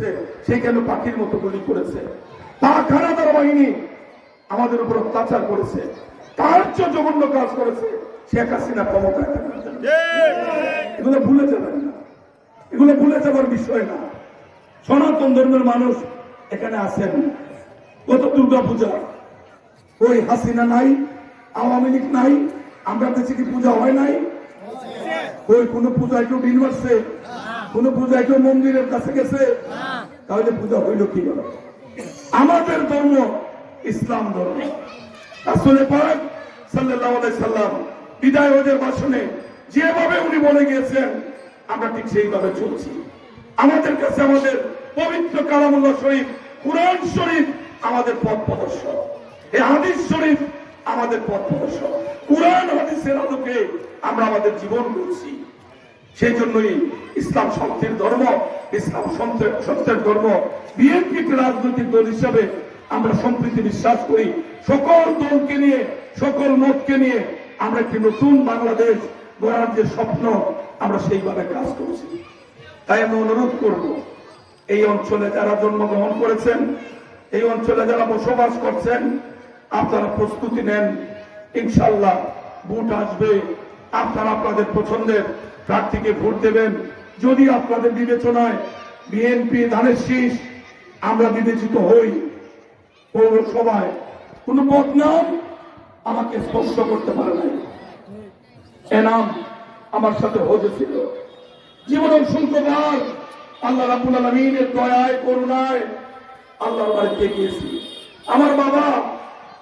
এসেছে সেখানে পাখির মতো গুলি করেছে? পাক হানাদার বাহিনী আমাদের উপর অত্যাচার করেছে। তার চেয়ে জঘন্য কাজ করেছে? শেখ হাসিনা ক্ষমতায় এগুলো ভুলে যাবেন না। এগুলো ভুলে যাবার বিষয় না। সনাতন ধর্মের মানুষ এখানে আছেন। কত দুর্গা পূজা ওই হাসিনা নাই, আওয়ামী লীগ নাই, আমরা দেশে কি পূজা হয় নাই? ওই কোন কেউ দিন মারছে কোন পূজায় কেউ মন্দিরের কাছে গেছে? তাহলে পূজা হইল কি করে? আমাদের ধর্ম ইসলাম ধর্ম। আসলে পাক আলাইহি সাল্লাম বিদায় হজের ভাষণে যেভাবে উনি বলে গিয়েছেন, আমরা ঠিক সেইভাবে চলছি। আমাদের কাছে আমাদের পবিত্র কালামুল্লাহ শরীফ, কুরআন শরীফ আমাদের পথ প্রদর্শক। এই হাদিস শরীফ আমাদের পথ প্রদর্শক। কুরআন হাদিসের আলোকে আমরা আমাদের জীবন করছি সেই জন্যই ইসলাম সত্যের ধর্ম, ইসলাম সত্যের ধর্ম। বিএনপিকে রাজনৈতিক দল হিসাবে আমরা সম্প্রীতি বিশ্বাস করি। সকল দলকে নিয়ে, সকল মতকে নিয়ে আমরা একটি নতুন বাংলাদেশ গড়ার যে স্বপ্ন, আমরা সেইভাবে কাজ করছি। তাই আমি অনুরোধ করব, এই অঞ্চলে যারা জন্মগ্রহণ করেছেন, এই অঞ্চলে যারা বসবাস করছেন, আপনারা প্রস্তুতি নেন। ইনশাল্লাহ ভোট আসবে। আপনারা আপনাদের পছন্দের প্রার্থীকে ভোট দেবেন। যদি আপনাদের বিবেচনায় বিএনপি ধানের শীষ, আমরা বিবেচিত হই পৌরসভায়। কোন বদনাম আমাকে স্পর্শ করতে পারে নাই। এনাম আমার সাথে হয়েছিল জীবন অসংখ্যবার আল্লাহ রাবুল আলমিনের দয়ায়, করুণায় আল্লাহর বাড়িতে গিয়েছি। আমার বাবা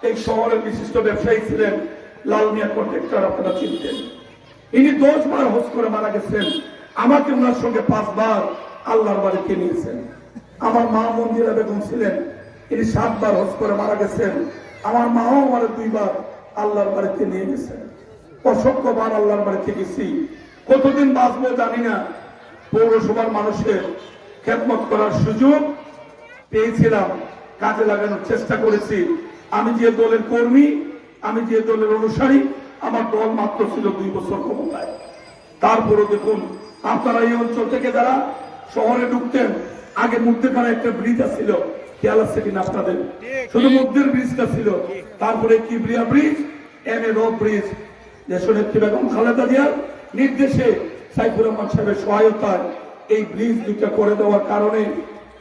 এই শহরের বিশিষ্ট ব্যবসায়ী ছিলেন। লাল মিয়া কন্ট্রাক্টর আপনারা চিনতেন। ইনি দশ বার হোস করে মারা গেছেন। আমাকে ওনার সঙ্গে পাঁচবার আল্লাহর বাড়িতে নিয়েছেন। আমার মা মন্দিরা বেগম ছিলেন, ইনি সাতবার হোস করে মারা গেছেন। আমার মাও আমার দুইবার আল্লাহর বাড়িতে নিয়ে গেছেন। অসংখ্যবার আল্লাহর বাড়িতে গেছি। কতদিন বাঁচবো জানি না। পৌরসভার মানুষের খেদমত করার সুযোগ পেয়েছিলাম, কাজে লাগানোর চেষ্টা করেছি। আমি যে দলের কর্মী, আমি যে দলের অনুসারী আমার দল মাত্র ছিল দুই বছর ক্ষমতায়। তারপরও দেখুন, আপনারা এই অঞ্চল থেকে যারা শহরে ঢুকতেন, আগে মধ্যেখানে একটা ব্রিজ ছিল আপনাদের? শুধু ব্রিজটা ছিল, তারপরে Kibria bridge M A bridge. Begum Khaleda জিয়ার নির্দেশে সাইফুর রহমান সাহেবের সহায়তায় এই ব্রিজ দুইটা করে দেওয়ার কারণে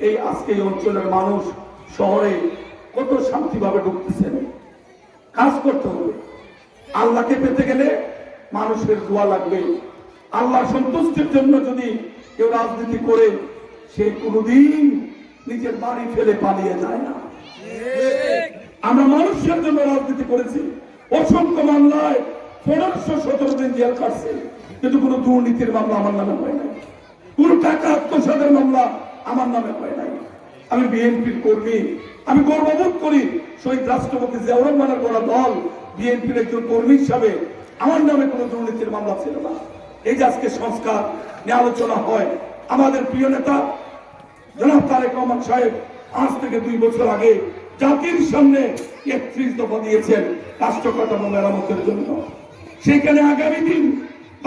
এই আজকে এই অঞ্চলের মানুষ শহরে কত শান্তিভাবে ঢুকতেছেন। কাজ করতে হবে। আল্লাহকে পেতে গেলে মানুষের দোয়া লাগবে। আল্লাহ সন্তুষ্টির জন্য যদি কেউ রাজনীতি করে, সে কোনোদিন নিজের বাড়ি ফেলে পালিয়ে যায় না। আমরা মানুষের জন্য রাজনীতি করেছি। অসংখ্য মামলায় পনেরোশো সতেরো দিন জেল কাটছে কিন্তু কোনো দুর্নীতির মামলা আমার নামে হয় নাই। কোন টাকা আত্মসাদের মামলা আমার নামে হয় নাই। আমি বিএনপির কর্মী, আমি গর্ববোধ করি শহীদ রাষ্ট্রপতি জিয়াউর রহমানের করা দল বিএনপির একজন কর্মী হিসাবে আমার নামে কোনো দুর্নীতির মামলা ছিল না। এই যে আজকে সংস্কার নিয়ে আলোচনা হয়, আমাদের প্রিয় নেতা জনাব তারেক রহমান সাহেব আজ থেকে দুই বছর আগে জাতির সামনে একত্রিশ দফা দিয়েছেন রাষ্ট্র কাঠামো মেরামতের জন্য। সেখানে আগামী দিন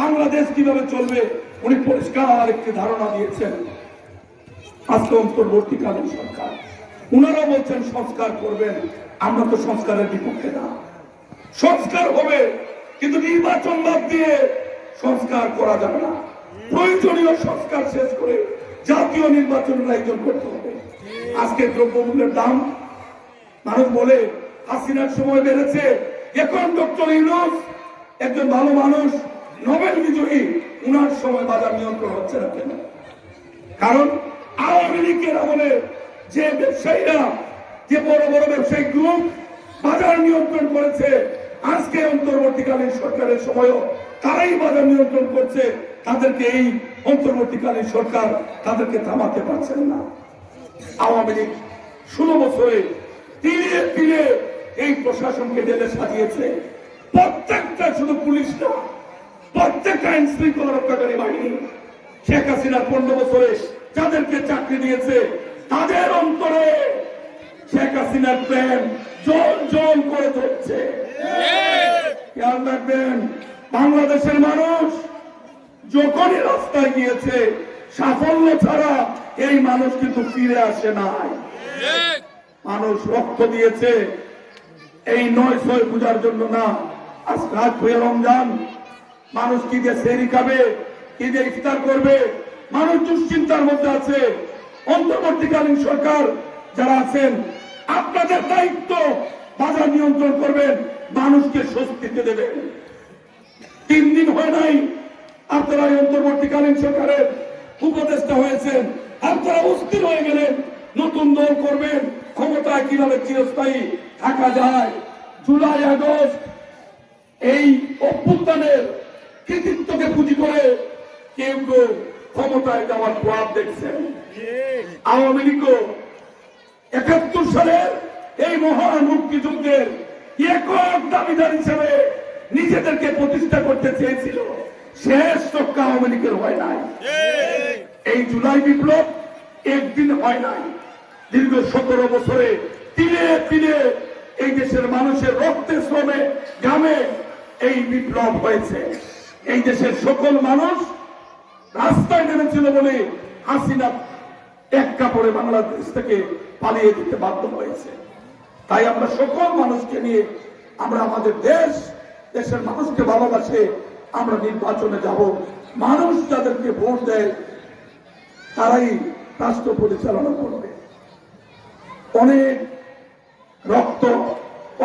বাংলাদেশ কীভাবে চলবে, উনি পরিষ্কার একটি ধারণা দিয়েছেন। আজকে অন্তর্বর্তীকালীন সরকার। উনারা বলছেন, সংস্কার করবেন, আমরা তো সংস্কারের বিপক্ষে না। সংস্কার হবে, কিন্তু নির্বাচন বাদ দিয়ে সংস্কার করা যাবে না। প্রয়োজনীয় সংস্কার শেষ করে জাতীয় নির্বাচনের আয়োজন করতে হবে। আজকে দ্রব্যমূল্যের দাম, মানুষ বলে, হাসিনার সময় বেড়েছে। এখন ডক্টর ইউনুস একজন ভালো মানুষ, নোবেল বিজয়ী। উনার সময় বাজার নিয়ন্ত্রণ হচ্ছে না কেন? কারণ আওয়ামী লীগের আমলে যে ব্যবসায়ীরা, যে বড় বড় ব্যবসায়িক গ্রুপ বাজার নিয়ন্ত্রণ করেছে আজকে অন্তর্বর্তীকালীন সরকারের সময়ও তারাই বাজার নিয়ন্ত্রণ করছে, তাদেরকে এই অন্তর্বর্তীকালীন সরকার তাদেরকে থামাতে পারছেন না। আওয়ামী লীগ ষোলো বছরে তিলে তিলে এই প্রশাসনকে জেলে সাজিয়েছে। প্রত্যেকটা শুধু পুলিশ না, প্রত্যেকটা আইন শৃঙ্খলা রক্ষাকারী বাহিনী। শেখ হাসিনার পনেরো বছরে যাদেরকে চাকরি দিয়েছে, তাদের অন্তরে শেখ হাসিনার প্রেম জল জল করে ধরছে। খেয়াল রাখবেন বাংলাদেশের মানুষ যখনই রাস্তায় গিয়েছে সাফল্য ছাড়া এই মানুষ কিন্তু ফিরে আসে নাই। মানুষ রক্ত দিয়েছে এই নয় ছয় পূজার জন্য না আজ রাত হয়ে রমজান। মানুষ কি দিয়ে সেরি খাবে কি দিয়ে ইফতার করবে মানুষ দুশ্চিন্তার মধ্যে আছে। অন্তর্বর্তীকালীন সরকার যারা আছেন আপনাদের দায়িত্ব বাজার নিয়ন্ত্রণ করবেন, মানুষকে স্বস্তিতে দেবেন। তিন দিন হয় নাই, আপনারা অন্তর্বর্তীকালীন সরকারের উপদেষ্টা হয়েছেন। আপনারা অস্থির হয়ে গেলেন, নতুন দল করবেন, ক্ষমতায় কীভাবে চিরস্থায়ী থাকা যায়? জুলাই, আগস্ট, এই অভ্যুত্থানের কৃতিত্বকে পুঁজি করে কেউ কেউ ক্ষমতায় যাওয়ার প্রভাব দেখছেন। আওয়ামী লীগও একাত্তর সালের এই মহান মুক্তিযুদ্ধের একক দাবিদার হিসেবে নিজেদেরকে প্রতিষ্ঠা করতে চেয়েছিল। শেষ রক্ষা আওয়ামী লীগের হয় নাই। এই জুলাই বিপ্লব একদিন হয় নাই। দীর্ঘ সতেরো বছরে তিলে তিলে এই দেশের মানুষের রক্তে শ্রমে গ্রামে এই বিপ্লব হয়েছে। এই দেশের সকল মানুষ রাস্তায় নেমেছিল বলে হাসিনা এক কাপড়ে বাংলাদেশ থেকে পালিয়ে দিতে বাধ্য হয়েছে। তাই আমরা সকল মানুষকে নিয়ে আমরা আমাদের দেশ, দেশের মানুষকে ভালোবাসে আমরা নির্বাচনে যাব। মানুষ যাদেরকে ভোট দেয়, তারাই রাষ্ট্র পরিচালনা করবে। অনেক রক্ত,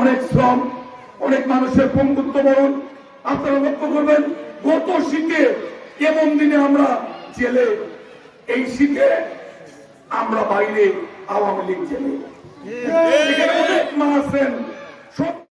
অনেক শ্রম, অনেক মানুষের পঙ্গুত্ব বরণ, আপনারা লক্ষ্য করবেন, গত শীতে এমন দিনে আমরা জেলে, এই শীতে আমরা বাইরে আওয়ামী লীগ জেলে। আছেন